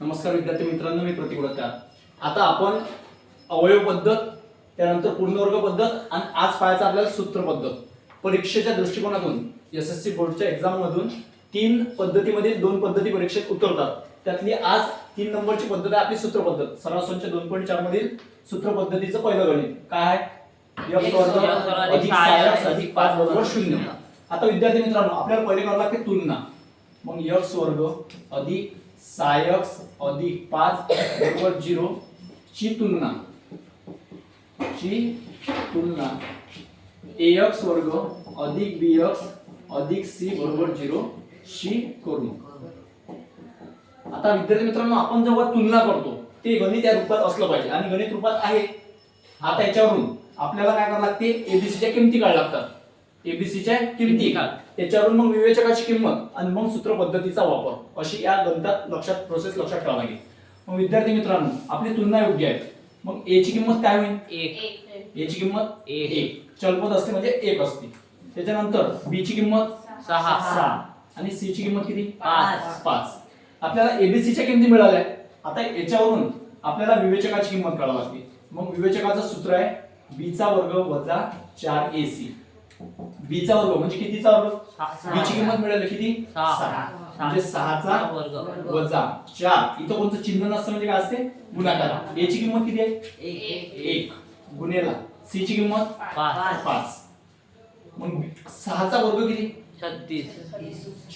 नमस्कार विद्यार्थी मित्रांनो मी प्रतीक उडतकार आता आपण अवयव पद्धत त्यानंतर पूर्णवर्ग पद्धत आणि आज पाहायचं आपल्याला सूत्र पद्धत परीक्षेच्या दृष्टिकोनातून एस एस सी बोर्डच्या एक्झाम मधून तीन पद्धतीमधील दोन पद्धती परीक्षेत उतरतात. त्यातली आज तीन नंबरची पद्धत आहे आपली सूत्र पद्धत सरासरीच्या दोन पॉईंट चार मधील सूत्र पद्धतीचं पहिलं गणित. काय आहे? पाच बरोबर शून्य. आता विद्यार्थी मित्रांनो आपल्याला पहिले करावं लागते तुलना. मग x वर्ग अधिक सायक्स अधिक पाच बरोबर झिरो ची तुलना. ची तुलना. एक्स वर्ग अधिक bx अधिक सी बरोबर झिरो शी करू. आता विद्यार्थी मित्रांनो आपण जेव्हा तुलना करतो ते गणित या रूपात असलं पाहिजे. आणि गणित रूपात आहे. आता याच्यावरून आपल्याला काय करावं लागते? एबीसीच्या किमती काढ लागतात. एबीसीच्या किमती काढ त्याच्यावरून मग विवेचकाची किंमत आणि मग सूत्र पद्धतीचा वापर. अशी या गणितात लक्षात प्रोसेस लक्षात ठेवावी लागेल. मग विद्यार्थी मित्रांनो आपली तुलना योग्य आहे. मग ए ची किंमत काय होईल? एक. ए ची किंमत एक. एक. चलपद असते म्हणजे एक असते. त्याच्यानंतर बी ची किंमत सहा. सहा. आणि सी ची किंमत किती? पाच. पाच. आपल्याला एबीसी च्या किमती मिळाल्या. आता याच्यावरून आपल्याला विवेचकाची किंमत काढावी लागते. मग विवेचकाचं सूत्र आहे बी चा वर्ग वजा चार ए सी बी चा वर्ग म्हणजे कितीचा वर्ग? सहा. बी ची किंमत मिळाली किती? सहा. म्हणजे सहाचा वर्ग. वजा चार. इथं कोणतं चिन्ह नसतं म्हणजे काय असते? गुणाकार. ए ची किंमत किती आहे? एक. गुन्हेला सी ची किंमत? पाच. मग सहाचा वर्ग किती? छत्तीस.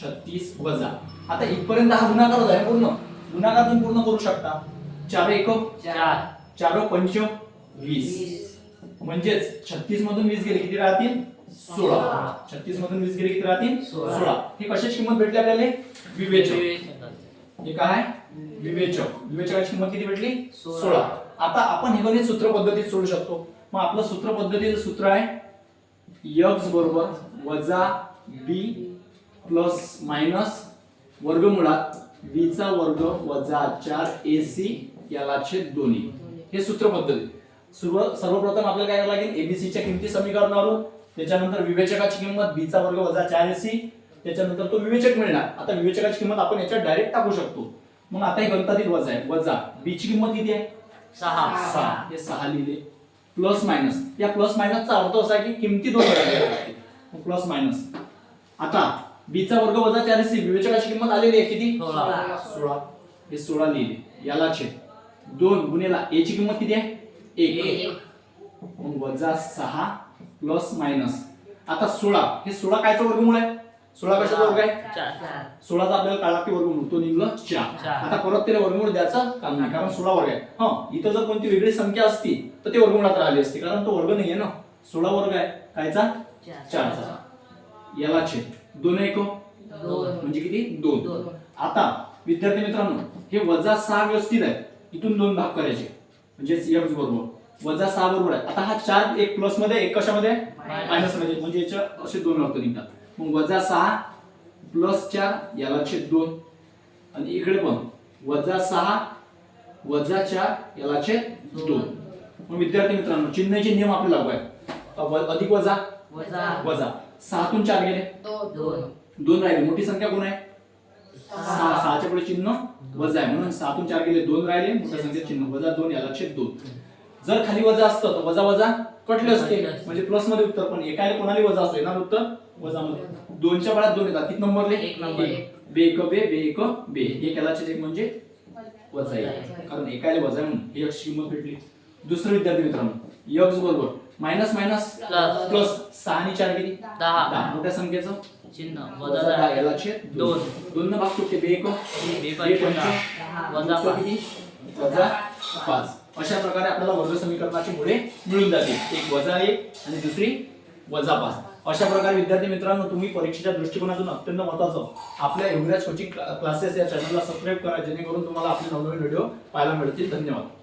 छत्तीस वजा. आता इथपर्यंत हा गुणाकार आहे पूर्ण. गुणाकार तुम्ही पूर्ण करू शकता. चार एक चार. चार पंच? वीस. म्हणजेच छत्तीस मधून वीस गेले. किती राहतील? सोळा. छत्तीस मधून वीस गेले किती राहतील. सोळा. ही कशाची किंमत भेटली आपल्याला? विवेचक. हे काय? विवेचक. विवेचकाची किंमत किती भेटली? सोळा. आता आपण हे गणित सूत्र पद्धतीत सोडू शकतो. मग आपलं सूत्र पद्धतीचं सूत्र आहे x बरोबर वजा b प्लस मायनस वर्गमुळात b चा वर्ग वजा चार ए सी याला छेद दोन्ही. हे सूत्र पद्धती. सर्वप्रथम आपल्याला काय करावं लागेल? एबीसी च्या किमती समीकरणावरून त्याच्यानंतर विवेचकाची किंमत b चा वर्ग वजा चार ए सी त्याच्यानंतर तो विवेचक मिळणार. आता विवेचकाची किंमत आपण याच्यात डायरेक्ट टाकू शकतो. मग आता हे गणितातील वजा आहे. वजा. B ची किंमत किती आहे? सहा. सहा. हे सहा लिहिले. Plus minus. या प्लस मायनसचा अर्थ असा आहे की किमती दोन प्लस मायनस. आता b चा वर्ग वजा चार सी विवेचकाची किंमत आलेली आहे किती? सोळा. हे सोळा लिहिले. याला छेद. दोन गुन्हेला ची किंमत किती आहे? एक. एक. मग वजा सहा. Plus minus. आता सोळा. हे सोळा कायचा वर्गमूळ आहे? सोळा कशाचा वर्ग आहे? सोळाचा आपल्याला काढा की वर्गमूळ. तो निघलं चार. आता परत त्याला वर्गमूळ द्यायचं काम नाही कारण सोळा वर्ग आहे. हा इथं जर कोणती वेगळी संख्या असती तर ते वर्गमूळात राहिली असती कारण तो वर्ग नाहीये ना. सोळा वर्ग आहे. कायचा? चारचा. याला छेद. दोन एक? म्हणजे किती? दोन. आता विद्यार्थी मित्रांनो हे वजा सहा व्यवस्थित आहे. इथून दोन भाग करायचे. म्हणजे x बरोबर. वजा सहा बरोबर आहे. आता हा चार एक प्लसमध्ये एक कशामध्ये. मायनसमध्ये म्हणजे याच्या असे दोन अर्थ निघतात मग वजा सहा प्लस चार याला छेद दोन. आणि इकडे पण. वजा सहा वजा चार याला छेद दोन. मग विद्यार्थी मित्रांनो चिन्हाचे नियम आपले लागू आहे अधिक वजा? वजा. वजा. सहातून चार गेले. दोन. दोन राहिले. मोठी संख्या कोण आहे? सहा. सहाच्या पुढे चिन्ह वजा आहे. म्हणून सहातून चार गेले दोन राहिले. मोठ्या संख्येत चिन्ह. वजा दोन याला छेद दोन. जर खाली वजा असतं तर वजा वजा कटले असते. म्हणजे प्लसमध्ये उत्तर पण एकाने कोणाला वजा असतो येणार उत्तर वजा मध्ये दोनच्या बळात दोन येतात. किती नंबरले? एक नंबर. बे एक बे बे एक बे. एक एक म्हणजे वजा एक कारण एकाला वजा म्हणून. ही यक्ष किंमत भेटली. दुसरं विद्यार्थी मित्रांनो यक्स बरोबर. Minus minus. प्लस सहा आणि चार किती? दहा. मोठ्या संख्येचं? चिन्ह. वजा दहा याला छेद दोन. दोन. न भाग तुटते बे एक बे पंच. वजा. किती? वजा पाच. अशा प्रकारे आपल्याला वर्ग समीकरणाची मुळे मिळून जाते एक वजा एक आणि दुसरी वजा पाच. अशा प्रकारे विद्यार्थी मित्रांनो तुम्ही परीक्षेच्या दृष्टिकोनातून अत्यंत महत्वाचं. आपल्या एवढ्याच कोचिंग क्लासेस या चॅनलला सबस्क्राईब करा जेणेकरून तुम्हाला आपले नवनवीन व्हिडिओ पाहायला मिळतील. धन्यवाद.